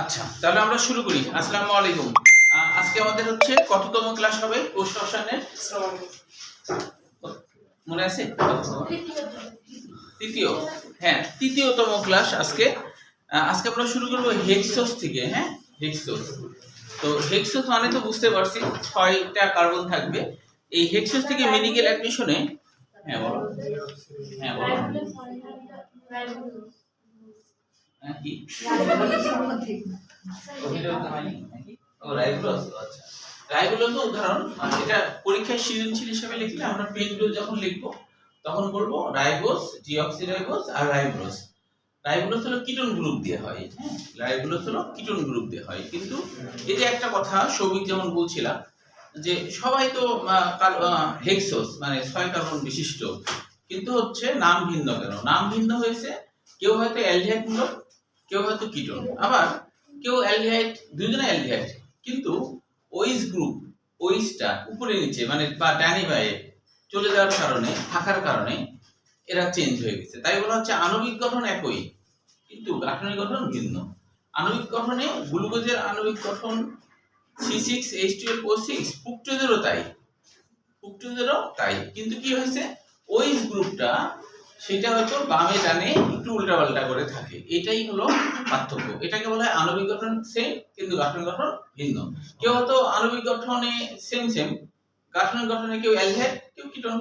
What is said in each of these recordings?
আচ্ছা তাহলে আমরা শুরু করি। আসসালামু আলাইকুম। আজকে আমাদের হচ্ছে কততম ক্লাস হবে? কোষ রসায়নের মনে আছে? তৃতীয়। হ্যাঁ তৃতীয়তম ক্লাস আজকে। আজকে আমরা শুরু করব হেক্সোস থেকে হ্যাঁ? হেক্সোস। তো হেক্সোস মানে তো বুঝতে পারছি, ছয়টা কার্বন থাকবে। এই হেক্সোস থেকে মেডিকেল অ্যাডমিশনে হ্যাঁ বলো। হ্যাঁ বলো। কি ও রাইগুলোস রাইগুলোস তো উদাহরণ আর এটা গ্রুপ হয় হয়? কিন্তু এই যে একটা কথা সৌভিক যেমন বলছিলাম, যে সবাই তো হেক্সোস মানে ছয় কার্বন বিশিষ্ট। কিন্তু হচ্ছে নাম ভিন্ন কেন? নাম ভিন্ন হয়েছে, কেউ হয়তো অ্যালডিহাইড মূলক কেউ হয়তো কিটোন, আবার কেউ অ্যালডিহাইড দুজনে অ্যালডিহাইড, কিন্তু ওইস গ্রুপ, ওইসটা উপরে নিচে মানে বা ডানি বায়ে চলে যাওয়ার কারণে, থাকার কারণে এরা চেঞ্জ হয়ে গেছে। তাই বলা হচ্ছে আণবিক গঠন একই, কিন্তু গাঠনিক গঠন ভিন্ন। আণবিক গঠনে গ্লুকোজের আণবিক গঠন C six H twelve O six ফুক্টোজেরও তাই ফুক্টোজেরও তাই। কিন্তু কি হয়েছে? ওইস গ্রুপটা সেটা হয়তো বামে ডানে একটু উল্টাপাল্টা করে থাকে। এটাই হলো পার্থক্য। এটাকে বলা হয় আণবিক গঠন সেম কিন্তু গাঠনিক গঠন ভিন্ন। কেউ হয়তো আণবিক গঠনে সেম সেম গাঠনিক গঠনে কেউ অ্যালডিহাইড কেউ কিটোন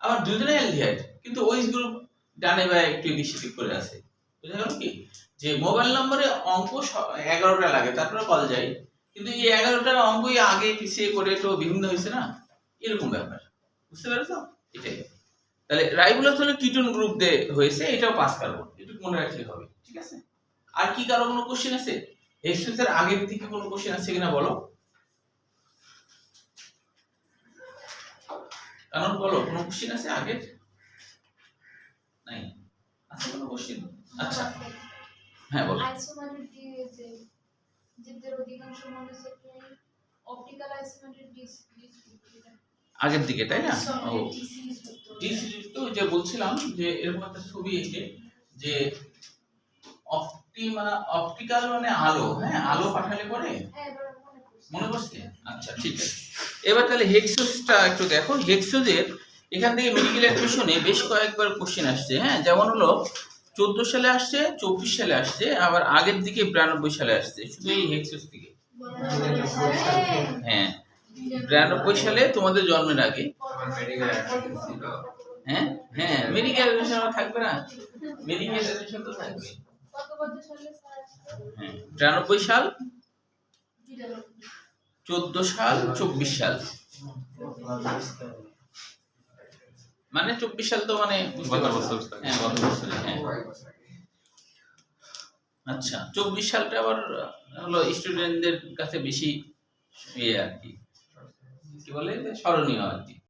আবার দুজনে অ্যালডিহাইড কিন্তু ওইস গ্রুপ ডানে বা একটু বেশি দিক করে আছে। বুঝা গেল কি? যে মোবাইল নম্বরে অঙ্ক এগারোটা লাগে, তারপরে কল যায়। কিন্তু এই এগারোটা অঙ্কই আগে পিছিয়ে করে তো বিভিন্ন হয়েছে না? এরকম ব্যাপার। বুঝতে পেরেছ? এটাই। তাহলে রাইবোলাস হলো কিটোন গ্রুপ দিয়ে হয়েছে এটাও পাস কার্বন এটুকু মনে রাখলে হবে ঠিক আছে? আর কি কারও কোনো কোশ্চেন আছে? এক্সপ্রেসের আগের দিকে কোনো কোশ্চেন আছে কিনা বলো? কারণ বলো কোনো কোশ্চেন আছে আগের? নাই। আছে কোনো কোশ্চেন আচ্ছা। হ্যাঁ বলো। আইসোমারের যে জীবদের অধিকাংশ মনোসেক্টে অপটিক্যাল আইসোমারের ডিস আগের দিকে তাই না? ও। ডি তো যে বলছিলাম যে এরকম একটা ছবি এঁকে যে অপটিমা অপটিক্যাল মানে আলো হ্যাঁ? আলো পাঠালে পরে? হ্যাঁ মনে পড়ছে। আচ্ছা ঠিক আছে। এবার তাহলে হেক্সোসটা একটু দেখো। হেক্সোজের এখান থেকে মেডিকেল অ্যাডমিশনে বেশ কয়েকবার কোশ্চেন আসছে হ্যাঁ? যেমন হলো চোদ্দ সালে আসছে চব্বিশ সালে আসছে আবার আগের দিকে বিরানব্বই সালে আসছে। শুধু এই হেক্সোস থেকে। হ্যাঁ। বিরানব্বই সালে তোমাদের জন্মের আগে। হ্যাঁ? হ্যাঁ মেডিকেল অ্যাডমিশন থাকবে না। মেডিকেল অ্যাডমিশন তো থাকবে। স্যার হ্যাঁ বিরানব্বই সাল চোদ্দ সাল চব্বিশ সাল। মানে চব্বিশ সাল তো মানে। হ্যাঁ গত বছরে হ্যাঁ। আচ্ছা চব্বিশ সালটা আবার হলো স্টুডেন্টদের কাছে বেশি ইয়ে আর কি। কি বলে? স্মরণীয় আর কি।